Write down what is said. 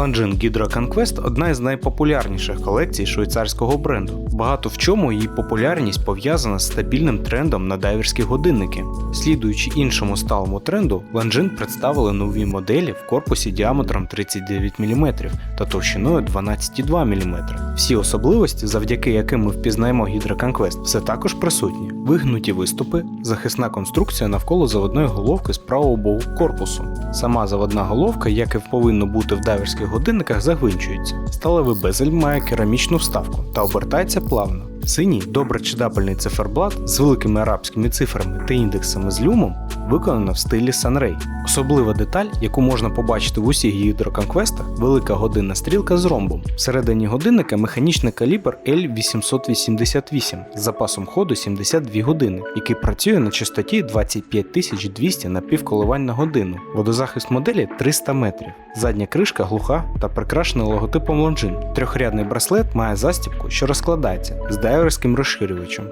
Longines Hydro Conquest одна із найпопулярніших колекцій швейцарського бренду. Багато в чому її популярність пов'язана з стабільним трендом на дайверські годинники. Слідуючи іншому сталому тренду, Longines представили нові моделі в корпусі діаметром 39 мм та товщиною 12,2 мм. Всі особливості, завдяки яким ми впізнаємо Hydro Conquest, все також присутні: вигнуті виступи, захисна конструкція навколо заводної головки з правого боку корпусу. Сама заводна головка, як і повинно бути в дайверських годинниках, загвинчується. Сталевий безель має керамічну вставку та обертається плавно. Синій добре читабельний циферблат з великими арабськими цифрами та індексами з люмом виконано в стилі Sunray. Особлива деталь, яку можна побачити в усіх гідроконквестах, велика годинна стрілка з ромбом. Всередині годинника механічний калібр L888 з запасом ходу 72 години, який працює на частоті 25200 напівколивань на годину. Водозахист моделі 300 метрів. Задня кришка глуха та прикрашена логотипом Longines. Трьохрядний браслет має застібку, що розкладається з дайверським розширювачем.